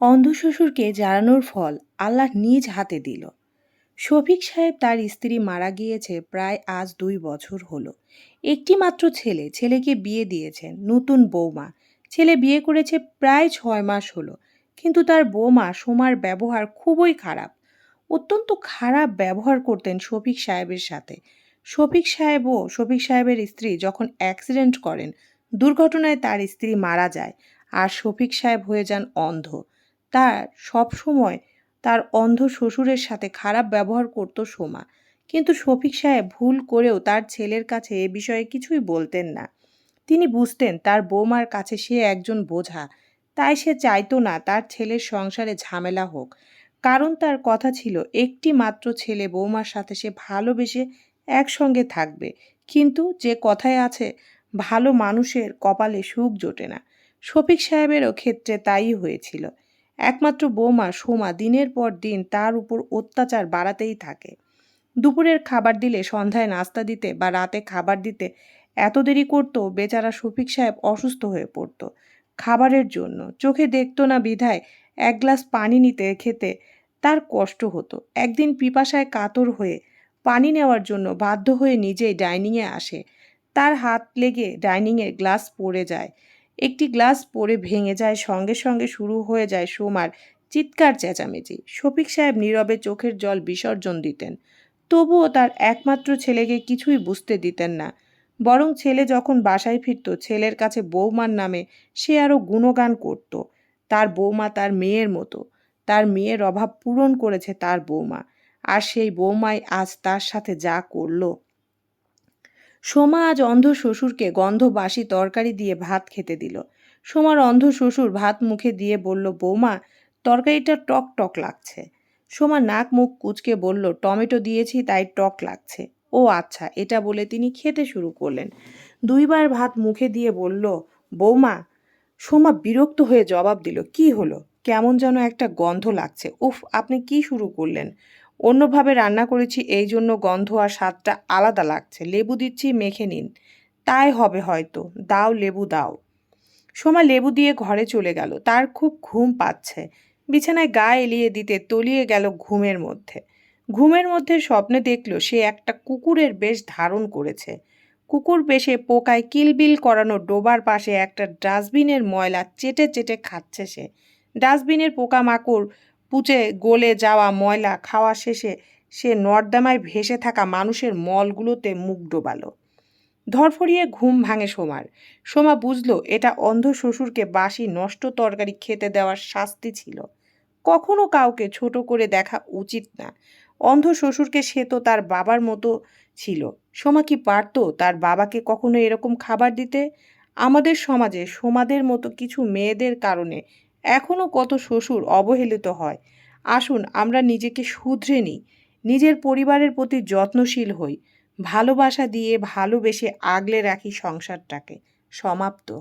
অন্ধ শ্বশুরকে জানানোর ফল আল্লাহ নিজ হাতে দিল। শফিক সাহেব তার স্ত্রী মারা গিয়েছে প্রায় আজ দুই বছর হলো। একটি মাত্র ছেলে, ছেলেকে বিয়ে দিয়েছেন, নতুন বৌমা। ছেলে বিয়ে করেছে প্রায় ছয় মাস হলো, কিন্তু তার বৌমা সোমার ব্যবহার খুবই খারাপ। অত্যন্ত খারাপ ব্যবহার করতেন শফিক সাহেবের সাথে। শফিক সাহেবও শফিক সাহেবের স্ত্রী যখন অ্যাক্সিডেন্ট করেন, দুর্ঘটনায় তার স্ত্রী মারা যায় আর শফিক সাহেব হয়ে যান অন্ধ। তার সব সময় তার অন্ধ শ্বশুরের সাথে খারাপ ব্যবহার করত সোমা। কিন্তু শফিক সাহেব ভুল করেও তার ছেলের কাছে এ বিষয়ে কিছুই বলতেন না। তিনি বুঝতেন তার বৌমার কাছে সে একজন বোঝা। তাই সে চাইতো না তার ছেলের সংসারে ঝামেলা হোক। কারণ তার কথা ছিল, একটি মাত্র ছেলে বৌমার সাথে সে ভালোবেসে একসঙ্গে থাকবে। কিন্তু যে কথায় আছে, ভালো মানুষের কপালে সুখ জোটে না। শফিক সাহেবেরও ক্ষেত্রে তাই হয়েছিল। একমাত্র বৌমা সোমা দিনের পর দিন তার উপর অত্যাচার বাড়াতেই থাকে। দুপুরের খাবার দিলে, সন্ধ্যায় নাস্তা দিতে বা রাতে খাবার দিতে এত দেরি করতো, বেচারা শফিক সাহেব অসুস্থ হয়ে পড়ত। খাবারের জন্য। চোখে দেখতো না বিধায় এক গ্লাস পানি নিতে খেতে তার কষ্ট হতো। একদিন পিপাসায় কাতর হয়ে পানি নেওয়ার জন্য বাধ্য হয়ে নিজেই ডাইনিংয়ে আসে। তার হাত লেগে ডাইনিংয়ের গ্লাস পড়ে যায়। একটি গ্লাস পড়ে ভেঙে যায়, সঙ্গে সঙ্গে শুরু হয়ে যায় সোমার চিৎকার চেঁচামেচি। শফিক সাহেব নীরবে চোখের জল বিসর্জন দিতেন। তবুও তার একমাত্র ছেলেকে কিছুই বুঝতে দিতেন না। বরং ছেলে যখন বাসায় ফিরত, ছেলের কাছে বৌমার নামে সে আরও গুণগান করত। তার বৌমা তার মেয়ের মতো। তার মেয়ের অভাব পূরণ করেছে তার বৌমা। আর সেই বৌমাই আজ তার সাথে যা করল সোমা আজ অন্ধ শ্বশুরকে গন্ধ বাসি তরকারি দিয়ে ভাত খেতে দিল। সোমার অন্ধ শ্বশুর ভাত মুখে দিয়ে বলল, বৌমা, তরকারিটা টক টক লাগছে। সোমা নাক মুখ কুচকে বলল, টমেটো দিয়েছি, তাই টক লাগছে। ও আচ্ছা এটা বলে তিনি খেতে শুরু করলেন। দুইবার ভাত মুখে দিয়ে বলল, বৌমা। সোমা বিরক্ত হয়ে জবাব দিল, কি হলো? কেমন যেন একটা গন্ধ লাগছে। উফ, আপনি কি শুরু করলেন? অন্যভাবে রান্না করেছি, এই জন্য গন্ধ আর স্বাদটা আলাদা লাগছে। লেবু দিচ্ছি, মেখে নিন। তাই হবে হয়তো। দাও, লেবু দাও। সোমা লেবু দিয়ে ঘরে চলে গেল। তার খুব ঘুম পাচ্ছে। বিছানায় গা এলিয়ে দিতে তলিয়ে গেল ঘুমের মধ্যে। ঘুমের মধ্যে স্বপ্নে দেখল, সে একটা কুকুরের বেশ ধারণ করেছে। কুকুর বেশে পোকায় কিলবিল করানো ডোবার পাশে একটা ডাস্টবিনের ময়লা চেটে চেটে খাচ্ছে সে। ডাস্টবিনের পোকামাকড় পুচে গলে যাওয়া ময়লা খাওয়া শেষে সে নর্দামায় ভেসে থাকা মানুষের মলগুলোতে মুখ ডোবালো। ধরফরিয়ে ঘুম ভাঙে সোমার। সোমা বুঝল এটা অন্ধ শ্বশুরকে বাসি নষ্ট তরকারি খেতে দেওয়ার শাস্তি ছিল। কখনো কাউকে ছোট করে দেখা উচিত না। অন্ধ শ্বশুরকে সে তো তার বাবার মতো ছিল। সোমা কি পারত তার বাবাকে কখনো এরকম খাবার দিতে? আমাদের সমাজে সোমাদের মতো কিছু মেয়েদের কারণে এখনও কত শ্বশুর অবহেলিত হয়। আসুন আমরা নিজেকে শুধরে নিই, নিজের পরিবারের প্রতি যত্নশীল হই, ভালোবাসা দিয়ে ভালোবেসে আগলে রাখি সংসারটাকে। সমাপ্ত।